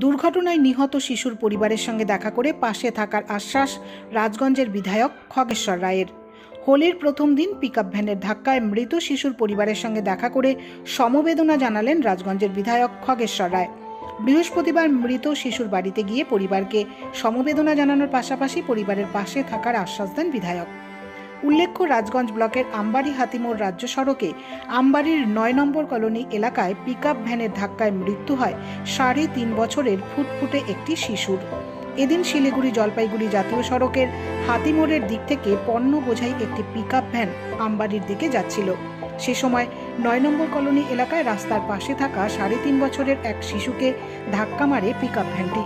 দুর্ঘটনায় নিহত শিশুর পরিবারের সঙ্গে দেখা করে পাশে থাকার আশ্বাস রাজগঞ্জের বিধায়ক খগেশ্বর রায়ের। হোলির প্রথম দিন পিকআপ ভ্যানের ধাক্কায় মৃত শিশুর পরিবারের সঙ্গে দেখা করে সমবেদনা জানালেন রাজগঞ্জের বিধায়ক খগেশ্বর রায়। বৃহস্পতিবার মৃত শিশুর বাড়িতে গিয়ে পরিবারকে সমবেদনা জানানোর পাশাপাশি পরিবারের পাশে থাকার আশ্বাস দেন বিধায়ক। উল্লেখ্য, রাজগঞ্জ ব্লকের আমবাড়ি হাতিমোড় রাজ্য সড়কে আমবাড়ির নয় নম্বর কলোনি এলাকায় পিকআপ ভ্যানের ধাক্কায় মৃত্যু হয় সাড়ে তিন বছরের ফুটফুটে একটি শিশুর। এদিন শিলিগুড়ি জলপাইগুড়ি জাতীয় সড়কের হাতিমোড়ের দিক থেকে পণ্য বোঝাই একটি পিকআপ ভ্যান আমবাড়ির দিকে যাচ্ছিল। সে সময় নয় নম্বর কলোনি এলাকায় রাস্তার পাশে থাকা সাড়ে তিন বছরের এক শিশুকে ধাক্কা মারে পিকআপ ভ্যানটি।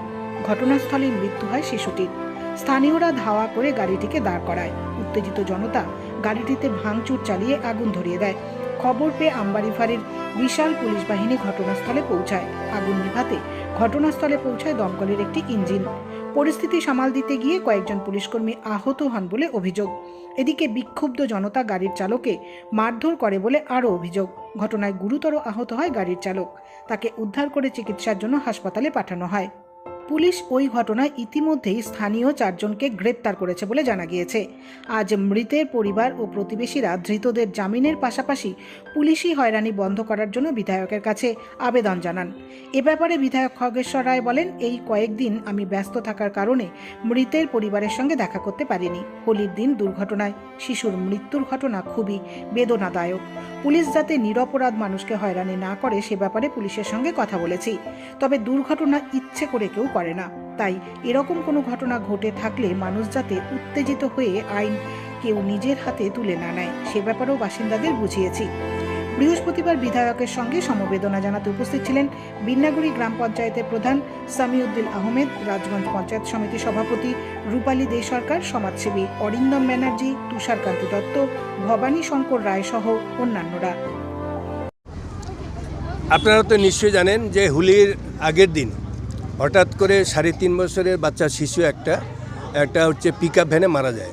ঘটনাস্থলেই মৃত্যু হয় শিশুটির। স্থানীয়রা ধাওয়া করে গাড়িটিকে দাঁড় করায়। উত্তেজিত জনতা গাড়িটিতে ভাঙচুর চালিয়ে আগুন ধরিয়ে দেয়। খবর পেয়ে আমবাড়ি ফাঁড়ির বিশাল পুলিশ বাহিনী ঘটনাস্থলে পৌঁছায়। আগুন নিভাতে ঘটনাস্থলে পৌঁছায় দমকলের একটি ইঞ্জিন। পরিস্থিতি সামাল দিতে গিয়ে কয়েকজন পুলিশকর্মী আহত হন বলে অভিযোগ। এদিকে বিক্ষুব্ধ জনতা গাড়ির চালকে মারধর করে বলে আরও অভিযোগ। ঘটনায় গুরুতর আহত হয় গাড়ির চালক। তাকে উদ্ধার করে চিকিৎসার জন্য হাসপাতালে পাঠানো হয়। পুলিশ ওই ঘটনায় ইতিমধ্যেই স্থানীয় চারজনকে গ্রেপ্তার করেছে বলে জানা গিয়েছে। আজ মৃতের পরিবার ও প্রতিবেশীরা ধৃতদের জামিনের পাশাপাশি পুলিশি হয়রানি বন্ধ করার জন্য বিধায়কের কাছে আবেদন জানান। এ ব্যাপারে বিধায়ক খগেশ্বর রায় বলেন, এই কয়েকদিন আমি ব্যস্ত থাকার কারণে মৃতের পরিবারের সঙ্গে দেখা করতে পারিনি। হোলির দিন দুর্ঘটনায় শিশুর মৃত্যুর ঘটনা খুবই বেদনাদায়ক। পুলিশ যাতে নিরপরাধ মানুষকে হয়রানি না করে সে ব্যাপারে পুলিশের সঙ্গে কথা বলেছি। তবে দুর্ঘটনা ইচ্ছে করে কেউ করে না। তাই এরকম কোনো ঘটনা ঘটে থাকলে মানুষ যাতে উত্তেজিত হয়ে আইন কেউ নিজের হাতে তুলে না নেয়, সে ব্যাপারেও বাসিন্দাদের বুঝিয়েছি। বৃহস্পতিবার বিধায়কের সঙ্গে সমবেদনা জানাতে উপস্থিত ছিলেন বিন্নাগুড়ি গ্রাম পঞ্চায়েতের প্রধান সামিউদ্দিন আহমেদ, রাজগঞ্জ পঞ্চায়েত সমিতি সভাপতি রূপালী দে সরকার, সমাজসেবী অরিন্দম ব্যানার্জি, তুষারকান্তি দত্ত, ভবানী শঙ্কর রায় সহ অন্যান্যরা। আপনারা তো নিশ্চয়ই জানেন যে হোলির আগের দিন হঠাৎ করে সাড়ে তিন বছরের বাচ্চা, শিশু একটা একটা হচ্ছে পিক আপ ভ্যানে মারা যায়।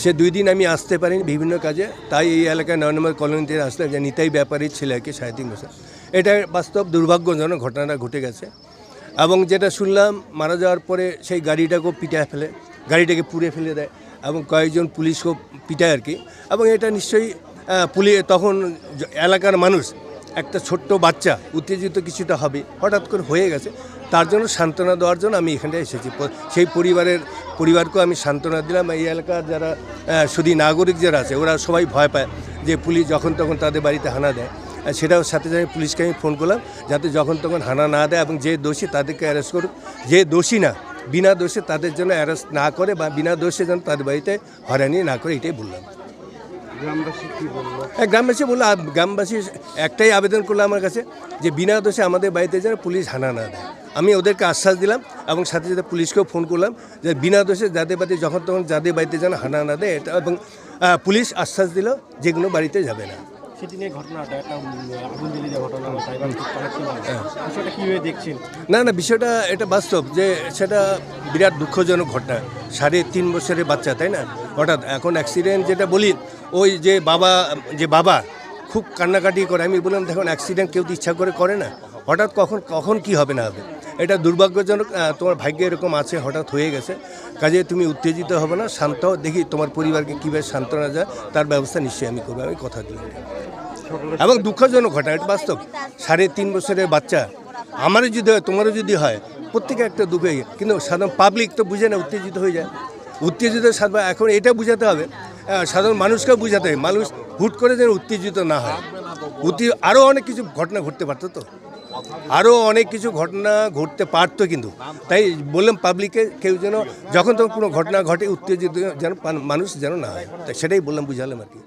সে দুই দিন আমি আসতে পারিনি বিভিন্ন কাজে, তাই এই এলাকায় নয় নম্বর কলোনিতে আসলাম যে নিতাই ব্যাপারী ছেলেকে সাড়ে তিন বছর। এটা বাস্তব দুর্ভাগ্যজনক ঘটনাটা ঘটে গেছে। এবং যেটা শুনলাম, মারা যাওয়ার পরে সেই গাড়িটাকেও পিটায় ফেলে, গাড়িটাকে পুড়ে ফেলে দেয় এবং কয়েকজন পুলিশকেও পিটায় আর কি এবং এটা নিশ্চয়ই পুলিশ, তখন এলাকার মানুষ, একটা ছোট্ট বাচ্চা, উত্তেজিত কিছুটা হবে, হঠাৎ করে হয়ে গেছে। তার জন্য সান্ত্বনা দেওয়ার জন্য আমি এখানটায় এসেছি। সেই পরিবারের, পরিবারকেও আমি সান্ত্বনা দিলাম। এই এলাকার যারা শুধু নাগরিক যারা আছে, ওরা সবাই ভয় পায় যে পুলিশ যখন তখন তাদের বাড়িতে হানা দেয়। সেটাও সাথে সাথে পুলিশকে আমি ফোন করলাম, যাতে যখন তখন হানা না দেয় এবং যে দোষী তাদেরকে অ্যারেস্ট করুক। যে দোষী না, বিনা দোষে তাদের জন্য অ্যারেস্ট না করে বা বিনা দোষে যেন তাদের বাড়িতে হয়রানি না করে, এটাই বললাম। গ্রামবাসী বলল? হ্যাঁ, গ্রামবাসী বলল গ্রামবাসী একটাই আবেদন করল আমার কাছে যে বিনা দোষে আমাদের বাড়িতে যেন পুলিশ হানা না দেয়। আমি ওদেরকে আশ্বাস দিলাম এবং সাথে সাথে পুলিশকেও ফোন করলাম যে বিনা দোষে যাদের বাড়িতে যখন তখন যাদের বাড়িতে যেন হানা না দেয় এটা এবং পুলিশ আশ্বাস দিল যে কোনো বাড়িতে যাবে না। সেদিনের ঘটনাটা একটা আগুন জ্বেলে যাওয়া ঘটনা বিষয়টা কীভাবে দেখছেন? না না বিষয়টা এটা বাস্তব যে সেটা বিরাট দুঃখজনক ঘটনা। সাড়ে তিন বছরের বাচ্চা তাই না? হঠাৎ এখন অ্যাক্সিডেন্ট যেটা বলি ওই যে বাবা যে বাবা খুব কান্নাকাটি করে। আমি বললাম, দেখুন অ্যাক্সিডেন্ট কেউ তো ইচ্ছা করে করে না। হঠাৎ কখন কখন কি হবে না হবে? এটা দুর্ভাগ্যজনক তোমার ভাগ্যে এরকম আছে, হঠাৎ হয়ে গেছে। কাজে তুমি উত্তেজিত হবে না, শান্ত দেখি তোমার পরিবারকে কীভাবে সান্ত্বনা যায় তার ব্যবস্থা নিশ্চয়ই আমি করব। আমি কথা দিলাম। এবং দুঃখজনক ঘটনা, এটা বাস্তব। সাড়ে তিন বছরের বাচ্চা। আমারও যদি হয়, তোমারও যদি হয়, প্রত্যেকে একটা দুঃখে, কিন্তু সাধারণ পাবলিক তো বুঝে না, উত্তেজিত হয়ে যায়। উত্তেজিত সাধারণ এখন এটা বুঝাতে হবে। সাধারণ মানুষকে বুঝাতে হয়। মানুষ হুট করে যেন উত্তেজিত না হয়। উত্তে আরও অনেক কিছু ঘটনা ঘটতে পারতো তো? আরও অনেক কিছু ঘটনা ঘটতে পারতো কিন্তু। তাই বললাম পাবলিকে কেউ যেন, যখন তখন কোনো ঘটনা ঘটে, উত্তেজিত যেন, মানুষ যেন না হয়। তাই সেটাই বললাম, বুঝালাম আর কি।